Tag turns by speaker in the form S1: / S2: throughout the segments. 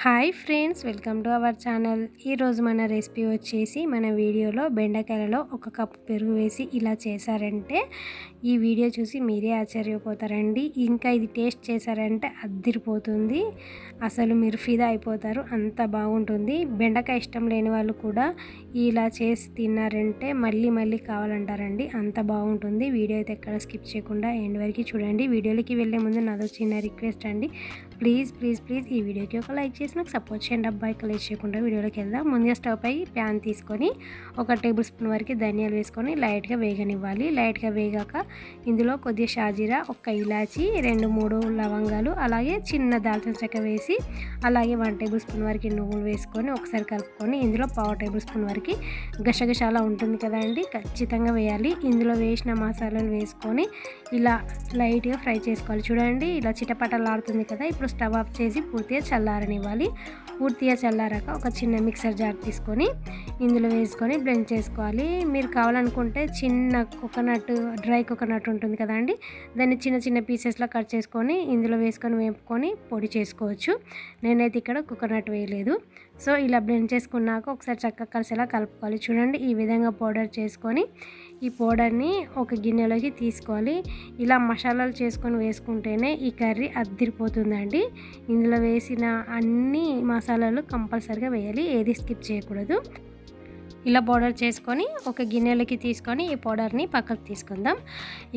S1: Hi friends welcome to our channel. ఈరోజు మన recipe వచ్చేసి మన వీడియోలో బెండకాయలలో ఒక కప్పు పెరుగు వేసి ఇలా చేశారంటే ఈ వీడియో చూసి మీరే ఆశ్చర్యపోతారండి. ఇంకా ఇది టేస్ట్ చేశారంటే అద్దిరిపోతుంది. అసలు మీరు ఫిదా అయిపోతారు అంత బాగుంటుంది. బెండకాయ ఇష్టం లేని వాళ్ళు కూడా ఇలా చేసి తిన్నారంటే మళ్ళీ మళ్ళీ కావాలంటారండి. అంత బాగుంటుంది. వీడియో అయితే ఎక్కడ స్కిప్ చేయకుండా ఎండ్ వరకు చూడండి. వీడియోలకి వెళ్ళే ముందు నాదో చిన్న రిక్వెస్ట్ అండి. ప్లీజ్ ప్లీజ్ ప్లీజ్ ఈ వీడియోకి ఒక లైక్ చేసి నాకు సపోర్ట్ చేయండి. అబ్బాయి కలెక్ట్ చేయకుండా వీడియోలోకి వెళ్దాం. ముందుగా స్టవ్ పై ప్యాన్ తీసుకొని ఒక టేబుల్ స్పూన్ వరకు ధనియాలు వేసుకొని లైట్గా వేగనివ్వాలి. లైట్గా వేగాక ఇందులో కొద్దిగా షాజీరా ఒక ఇలాచి రెండు మూడు లవంగాలు అలాగే చిన్న దాల్చిన చెక్క వేసి అలాగే వన్ టేబుల్ స్పూన్ వరకు నువ్వులు వేసుకొని ఒకసారి కలుపుకొని ఇందులో పావు టేబుల్ స్పూన్ వరకు గసగసాల ఉంటుంది కదండి ఖచ్చితంగా వేయాలి. ఇందులో వేసిన మసాలాలు వేసుకొని ఇలా లైట్గా ఫ్రై చేసుకోవాలి. చూడండి ఇలా చిటపటలాడుతుంది కదా. ఇప్పుడు స్టవ్ ఆఫ్ చేసి పూర్తిగా చల్లారనివ్వాలి. పూర్తిగా చల్లారాక ఒక చిన్న మిక్సర్ జార్ తీసుకొని ఇందులో వేసుకొని బ్లెండ్ చేసుకోవాలి. మీరు కావాలనుకుంటే చిన్న కోకోనట్ డ్రై కోకోనట్ ఉంటుంది కదండి దాన్ని చిన్న చిన్న పీసెస్లో కట్ చేసుకొని ఇందులో వేసుకొని వేపుకొని పొడి చేసుకోవచ్చు. నేనైతే ఇక్కడ కోకోనట్ వేయలేదు. సో ఇలా బ్లెండ్ చేసుకున్నాక ఒకసారి చక్కగా కలిసేలా కలుపుకోవాలి. చూడండి ఈ విధంగా పౌడర్ చేసుకొని ఈ పౌడర్ని ఒక గిన్నెలోకి తీసుకోవాలి. ఇలా మసాలాలు చేసుకొని వేసుకుంటేనే ఈ కర్రీ అద్దిరిపోతుందండి. ఇందులో వేసిన అన్ని మసాలాలు కంపల్సరిగా వేయాలి. ఏది స్కిప్ చేయకూడదు. ఇలా పౌడర్ చేసుకొని ఒక గిన్నెలోకి తీసుకొని ఈ పౌడర్ని పక్కకు తీసుకుందాం.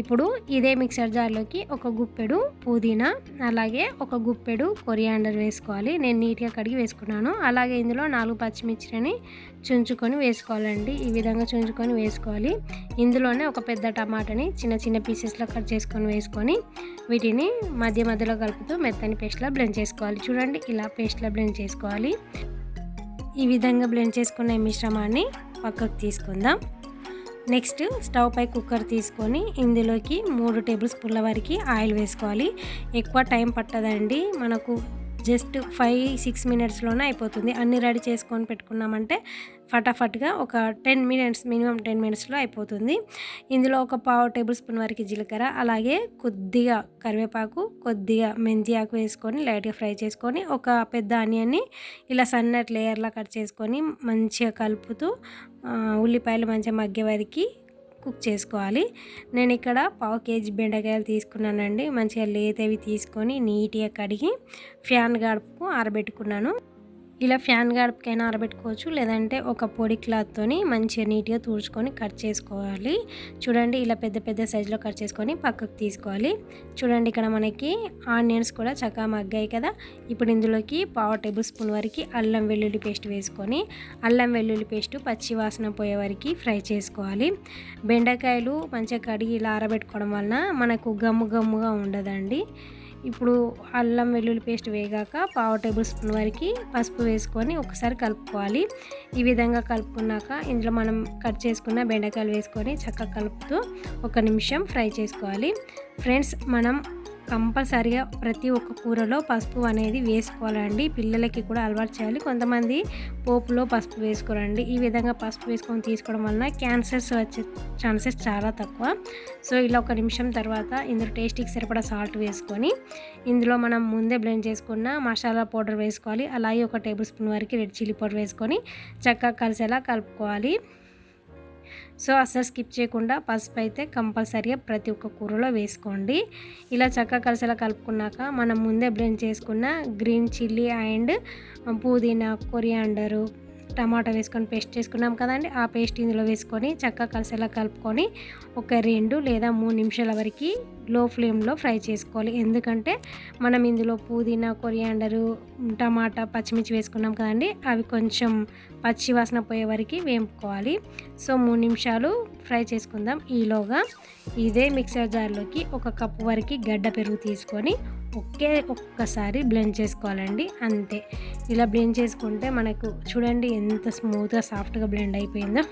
S1: ఇప్పుడు ఇదే మిక్సర్ జార్లోకి ఒక గుప్పెడు పుదీనా అలాగే ఒక గుప్పెడు కొరియాండర్ వేసుకోవాలి. నేను నీట్గా కడిగి వేసుకున్నాను. అలాగే ఇందులో నాలుగు పచ్చిమిర్చిని చుంచుకొని వేసుకోవాలండి. ఈ విధంగా చుంచుకొని వేసుకోవాలి. ఇందులోనే ఒక పెద్ద టమాటాని చిన్న చిన్న పీసెస్లో కట్ చేసుకొని వేసుకొని వీటిని మధ్య మధ్యలో కలుపుతూ మెత్తని పేస్ట్లో బ్లెండ్ చేసుకోవాలి. చూడండి ఇలా పేస్ట్లో బ్లెండ్ చేసుకోవాలి. ఈ విధంగా బ్లెండ్ చేసుకున్న మిశ్రమాన్ని పక్కకు తీసుకుందాం. నెక్స్ట్ స్టవ్ పై కుక్కర్ తీసుకొని ఇందులోకి మూడు టేబుల్ స్పూన్ల వరకు ఆయిల్ వేసుకోవాలి. ఎక్కువ టైం పట్టదండి. మనకు జస్ట్ ఫైవ్ సిక్స్ మినిట్స్లోనే అయిపోతుంది. అన్ని రెడీ చేసుకొని పెట్టుకున్నామంటే ఫటాఫట్గా ఒక టెన్ మినిట్స్ మినిమం టెన్ మినిట్స్లో అయిపోతుంది. ఇందులో ఒక పావు టేబుల్ స్పూన్ వరకు జీలకర్ర అలాగే కొద్దిగా కరివేపాకు కొద్దిగా మెంతి ఆకు వేసుకొని లైట్గా ఫ్రై చేసుకొని ఒక పెద్ద ఆనియన్ని ఇలా సన్నటి లేయర్లా కట్ చేసుకొని మంచిగా కలుపుతూ ఉల్లిపాయలు మంచిగా మగ్గే వరకు కుక్ చేసుకోవాలి. నేను ఇక్కడ పావు కేజీ బెండకాయలు తీసుకున్నానండి. మంచిగా లేతవి తీసుకొని నీట్గా కడిగి ఫ్యాన్ గడుపుకు ఆరబెట్టుకున్నాను. ఇలా ఫ్యాన్ గడపకైనా ఆరబెట్టుకోవచ్చు. లేదంటే ఒక పొడి క్లాత్తోని మంచిగా నీట్గా తుడుచుకొని కట్ చేసుకోవాలి. చూడండి ఇలా పెద్ద పెద్ద సైజులో కట్ చేసుకొని పక్కకు తీసుకోవాలి. చూడండి ఇక్కడ మనకి ఆనియన్స్ కూడా చక్కగా మగ్గాయి కదా. ఇప్పుడు ఇందులోకి పావు టేబుల్ స్పూన్ వరకు అల్లం వెల్లుల్లి పేస్ట్ వేసుకొని అల్లం వెల్లుల్లి పేస్ట్ పచ్చి వాసన పోయే వరకు ఫ్రై చేసుకోవాలి. బెండకాయలు మంచిగా కడిగి ఇలా ఆరబెట్టుకోవడం వలన మనకు గమ్ము గమ్ముగా ఉండదండి. ఇప్పుడు అల్లం వెల్లుల్లి పేస్ట్ వేగాక పావు టేబుల్ స్పూన్ వరకు పసుపు వేసుకొని ఒకసారి కలుపుకోవాలి. ఈ విధంగా కలుపుకున్నాక ఇందులో మనం కట్ చేసుకున్న బెండకాయలు వేసుకొని చక్కగా కలుపుతూ ఒక నిమిషం ఫ్రై చేసుకోవాలి. ఫ్రెండ్స్ మనం కంపల్సరిగా ప్రతి ఒక్క కూరలో పసుపు అనేది వేసుకోవాలండి. పిల్లలకి కూడా అలవాటు చేయాలి. కొంతమంది పోపులో పసుపు వేసుకోరండి. ఈ విధంగా పసుపు వేసుకొని తీసుకోవడం వలన క్యాన్సర్స్ వచ్చే ఛాన్సెస్ చాలా తక్కువ. సో ఇలా ఒక నిమిషం తర్వాత ఇందులో టేస్ట్కి సరిపడా సాల్ట్ వేసుకొని ఇందులో మనం ముందే బ్లెండ్ చేసుకున్న మసాలా పౌడర్ వేసుకోవాలి. అలాగే ఒక టేబుల్ స్పూన్ వరకు రెడ్ చిల్లీ పౌడర్ వేసుకొని చక్కగా కలిసేలా కలుపుకోవాలి. సో అసలు స్కిప్ చేయకుండా పసుపు అయితే కంపల్సరీగా ప్రతి ఒక్క కూరలో వేసుకోండి. ఇలా చక్కగా కలిసేలా కలుపుకున్నాక మనం ముందే బ్లెండ్ చేసుకున్న గ్రీన్ చిల్లీ అండ్ పుదీనా కొరియాండరు టమాటా వేసుకొని పేస్ట్ చేసుకున్నాం కదండి. ఆ పేస్ట్ ఇందులో వేసుకొని చక్కగా కలిసేలా కలుపుకొని ఒక రెండు లేదా మూడు నిమిషాల వరకు లో ఫ్లేమ్లో ఫ్రై చేసుకోవాలి. ఎందుకంటే మనం ఇందులో పుదీనా కొరియాండరు టమాటా పచ్చిమిర్చి వేసుకున్నాం కదండి. అవి కొంచెం పచ్చి వాసన పోయే వరకు వేపుకోవాలి. సో మూడు నిమిషాలు ఫ్రై చేసుకుందాం. ఈలోగా ఇదే మిక్సర్ జార్లోకి ఒక కప్పు వరకు గడ్డ పెరుగు తీసుకొని ఒకే ఒక్కసారి బ్లెండ్ చేసుకోవాలండి అంతే. ఇలా బ్లెండ్ చేసుకుంటే మనకు చూడండి ఎంత స్మూత్గా సాఫ్ట్గా బ్లెండ్ అయిపోయిందో.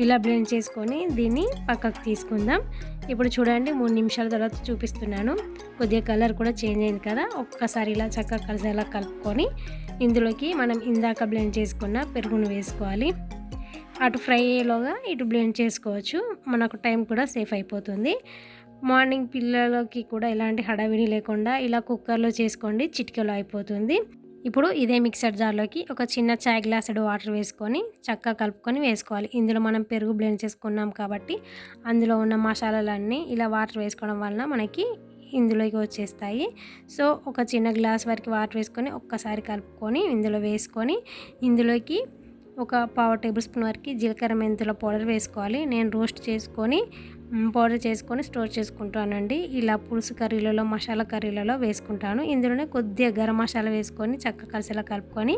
S1: ఇలా బ్లెండ్ చేసుకొని దీన్ని పక్కకు తీసుకుందాం. ఇప్పుడు చూడండి మూడు నిమిషాల తర్వాత చూపిస్తున్నాను. కొద్దిగా కలర్ కూడా చేంజ్ అయింది కదా ఒక్కసారి ఇలా చక్కగా కలిసేలా కలుపుకొని ఇందులోకి మనం ఇందాక బ్లెండ్ చేసుకున్న పెరుగును వేసుకోవాలి. అటు ఫ్రై అయ్యేలోగా ఇటు బ్లెండ్ చేసుకోవచ్చు. మనకు టైం కూడా సేఫ్ అయిపోతుంది. మార్నింగ్ పిల్లలకి కూడా ఎలాంటి హడావిడి లేకుండా ఇలా కుక్కర్లో చేసుకోండి చిటికలో అయిపోతుంది. ఇప్పుడు ఇదే మిక్సర్ జార్లోకి ఒక చిన్న చాయ్ గ్లాసుడు వాటర్ వేసుకొని చక్కగా కలుపుకొని వేసుకోవాలి. ఇందులో మనం పెరుగు బ్లెండ్ చేసుకున్నాం కాబట్టి అందులో ఉన్న మసాలాలన్నీ ఇలా వాటర్ వేసుకోవడం వలన మనకి ఇందులోకి వచ్చేస్తాయి. సో ఒక చిన్న గ్లాస్ వరకు వాటర్ వేసుకొని ఒక్కసారి కలుపుకొని ఇందులో వేసుకొని ఇందులోకి ఒక పావు టేబుల్ స్పూన్ వరకు జీలకర్ర మెంతుల పౌడర్ వేసుకోవాలి. నేను రోస్ట్ చేసుకొని పౌడర్ చేసుకొని స్టోర్ చేసుకుంటానండి. ఇలా పులుసు కర్రీలలో మసాలా కర్రీలలో వేసుకుంటాను. ఇందులోనే కొద్దిగా గరం మసాలా వేసుకొని చక్క కలిసేలా కలుపుకొని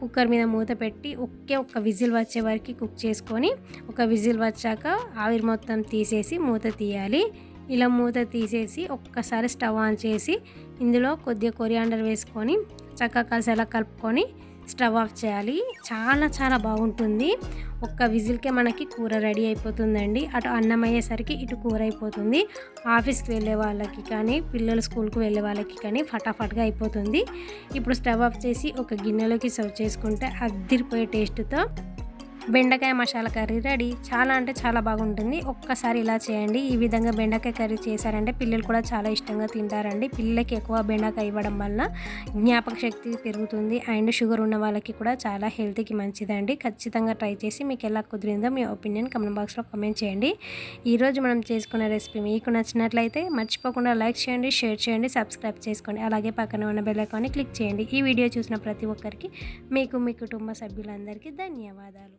S1: కుక్కర్ మీద మూత పెట్టి ఒకే ఒక్క విజిల్ వచ్చే వరకు కుక్ చేసుకొని ఒక విజిల్ వచ్చాక ఆవిరి మొత్తం తీసేసి మూత తీయాలి. ఇలా మూత తీసేసి ఒక్కసారి స్టవ్ ఆన్ చేసి ఇందులో కొద్దిగా కొరియాండర్ వేసుకొని చక్కగా కలిసేలా కలుపుకొని స్టవ్ ఆఫ్ చేయాలి. చాలా చాలా బాగుంటుంది. ఒక్క విజిల్కే మనకి కూర రెడీ అయిపోతుందండి. అటు అన్నం అయ్యేసరికి ఇటు కూర అయిపోతుంది. ఆఫీస్కి వెళ్ళే వాళ్ళకి కానీ పిల్లలు స్కూల్కి వెళ్ళే వాళ్ళకి కానీ ఫటాఫట్గా అయిపోతుంది. ఇప్పుడు స్టవ్ ఆఫ్ చేసి ఒక గిన్నెలోకి సర్వ్ చేసుకుంటే అద్దిరిపోయే టేస్ట్తో బెండకాయ మసాలా కర్రీ రెడీ. చాలా అంటే చాలా బాగుంటుంది. ఒక్కసారి ఇలా చేయండి. ఈ విధంగా బెండకాయ కర్రీ చేశారంటే పిల్లలు కూడా చాలా ఇష్టంగా తింటారండి. పిల్లలకి ఎక్కువ బెండకాయ ఇవ్వడం వల్ల జ్ఞాపక శక్తి పెరుగుతుంది. అండ్ షుగర్ ఉన్న వాళ్ళకి కూడా చాలా హెల్త్కి మంచిదండి. ఖచ్చితంగా ట్రై చేసి మీకు ఎలా కుదిరిందో మీ ఒపీనియన్ కమెంట్ బాక్స్లో కమెంట్ చేయండి. ఈరోజు మనం చేసుకున్న రెసిపీ మీకు నచ్చినట్లయితే మర్చిపోకుండా లైక్ చేయండి షేర్ చేయండి సబ్స్క్రైబ్ చేసుకోండి. అలాగే పక్కన ఉన్న బెల్ క్లిక్ చేయండి. ఈ వీడియో చూసిన ప్రతి ఒక్కరికి మీకు మీ కుటుంబ సభ్యులందరికీ ధన్యవాదాలు.